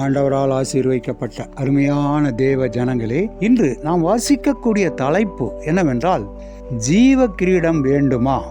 ஆண்டவரால் ஆசீர்வைக்கப்பட்ட அருமையான தேவ ஜனங்களே இன்று நாம் வாசிக்கக்கூடிய தலைப்பு என்னவென்றால் ஜீவ கிரீடம் வேண்டுமா?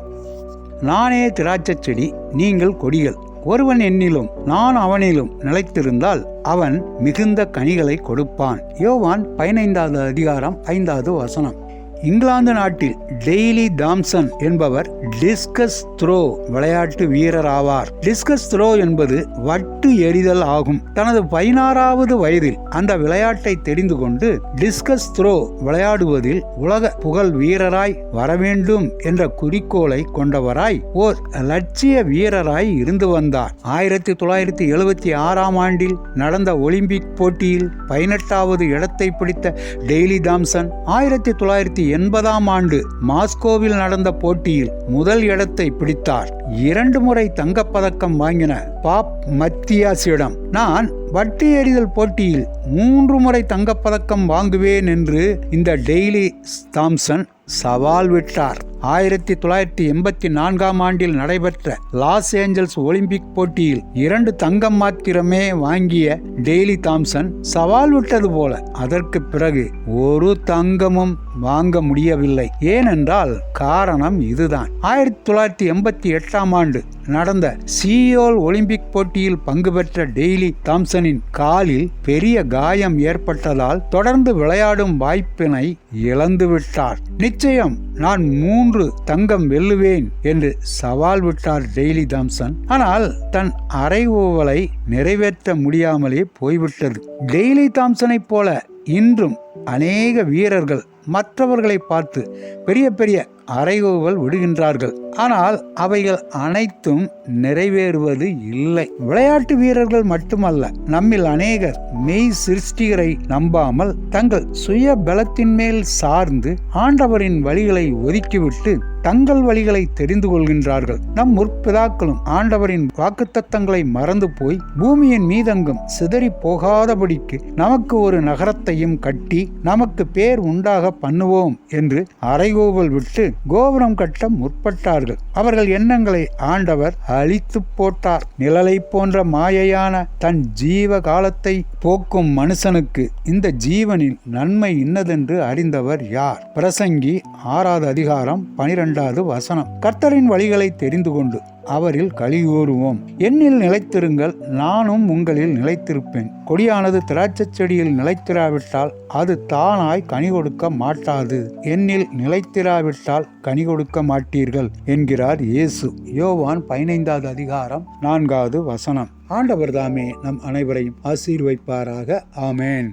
நானே திராட்சைச் செடி நீங்கள் கொடிகள். ஒருவன் என்னிலும் நான் அவனிலும் நிலைத்திருந்தால் அவன் மிகுந்த கனிகளை கொடுப்பான். யோவான் பதினைந்தாவது அதிகாரம் ஐந்தாவது வசனம். இங்கிலாந்து நாட்டில் டெய்லி தாம்சன் என்பவர் டிஸ்கஸ் த்ரோ விளையாட்டு வீரர் ஆவார் டிஸ்கஸ் த்ரோ என்பது வட்டு எறிதல் ஆகும். தனது பதினாறாவது வயதில் அந்த விளையாட்டை தெரிந்து கொண்டு டிஸ்கஸ் த்ரோ விளையாடுவதில் உலக புகழ் வீரராய் வரவேண்டும் என்ற குறிக்கோளை கொண்டவராய் ஓர் லட்சிய வீரராய் இருந்து வந்தார். ஆயிரத்தி தொள்ளாயிரத்தி எழுபத்தி ஆறாம் ஆண்டில் நடந்த ஒலிம்பிக் போட்டியில் பதினெட்டாவது இடத்தை பிடித்த டெய்லி தாம்சன் ஆயிரத்தி தொள்ளாயிரத்தி எண்பதாம் ஆண்டு மாஸ்கோவில் நடந்த போட்டியில் முதல் இடத்தை பிடித்தார். இரண்டு முறை தங்கப்பதக்கம் வாங்கின பாப் மத்தியாசிடம் நான் வட்டி எறிதல் போட்டியில் மூன்று முறை தங்கப்பதக்கம் வாங்குவேன் என்று இந்த டெய்லி தாம்சன் சவால் விட்டார். ஆயிரத்தி தொள்ளாயிரத்தி எண்பத்தி நான்காம் ஆண்டில் நடைபெற்ற லாஸ் ஏஞ்சல்ஸ் ஒலிம்பிக் போட்டியில் இரண்டு தங்கம் மாத்திரமே வாங்கிய டெய்லி தாம்சன் சவால் விட்டது போல. அதற்கு பிறகு ஒரு தங்கமும் வாங்க முடியவில்லை. ஏனென்றால் காரணம் இதுதான். ஆயிரத்தி தொள்ளாயிரத்தி எண்பத்தி எட்டாம் ஆண்டு நடந்த சியோல் ஒலிம்பிக் போட்டியில் பங்கு பெற்ற டெய்லி தாம்சனின் காலில் பெரிய காயம் ஏற்பட்டதால் தொடர்ந்து விளையாடும் வாய்ப்பினை இழந்துவிட்டார். நிச்சயம் நான் மூன்று தங்கம் வெல்லுவேன் என்று சவால் விட்டார் டெய்லி தாம்சன். ஆனால் தன் அறைகூவலை நிறைவேற்ற முடியாமலே போய்விட்டது. டெய்லி தாம்சனைப் போல இன்றும் அநேக வீரர்கள் மற்றவர்களை பார்த்து பெரிய பெரிய அறைகூவல் விடுகின்றார்கள். ஆனால் அவைகள் அனைத்தும் நிறைவேறுவது இல்லை. விளையாட்டு வீரர்கள் மட்டுமல்ல நம்மில் அநேகர் மெய் சிருஷ்டிகரை நம்பாமல் தங்கள் சுய பலத்தின் மேல் சார்ந்து ஆண்டவரின் வழிகளை ஒதுக்கிவிட்டு தங்கள் வழிகளை தெரிந்து கொள்கின்றார்கள். நம் முற்பிதாக்களும் ஆண்டவரின் வாக்குத்தத்தங்களை மறந்து போய் பூமியின் மீதங்கும் சிதறி போகாதபடிக்கு நமக்கு ஒரு நகரத்தையும் கட்டி நமக்கு பேர் உண்டாக பண்ணுவோம் என்று அறைகோவல் விட்டு கோபுரம் கட்ட முற்பட்டார்கள். அவர்கள் எண்ணங்களை ஆண்டவர் அழித்து போட்டார். நிழலை போன்ற மாயையான தன் ஜீவ காலத்தை போக்கும் மனுஷனுக்கு இந்த ஜீவனில் நன்மை இன்னதென்று அறிந்தவர் யார்? பிரசங்கி ஆறாவது அதிகாரம் பனிரெண்டாவது வசனம். கர்த்தரின் வழிகளை தெரிந்து கொண்டு அவரில் கலிகூறுவோம் என்னில் நிலைத்திருங்கள் நானும் உங்களில் நிலைத்திருப்பேன். கொடியானது திராட்சைச் செடியில் நிலைத்திராவிட்டால் அது தானாய் கனி கொடுக்க மாட்டாது. என்னில் நிலைத்திராவிட்டால் கனி கொடுக்க மாட்டீர்கள் என்கிறார் இயேசு. யோவான் பதினைந்தாவது அதிகாரம் நான்காவது வசனம். ஆண்டவர் தாமே நம் அனைவரையும் ஆசீர்வைப்பாராக. ஆமேன்.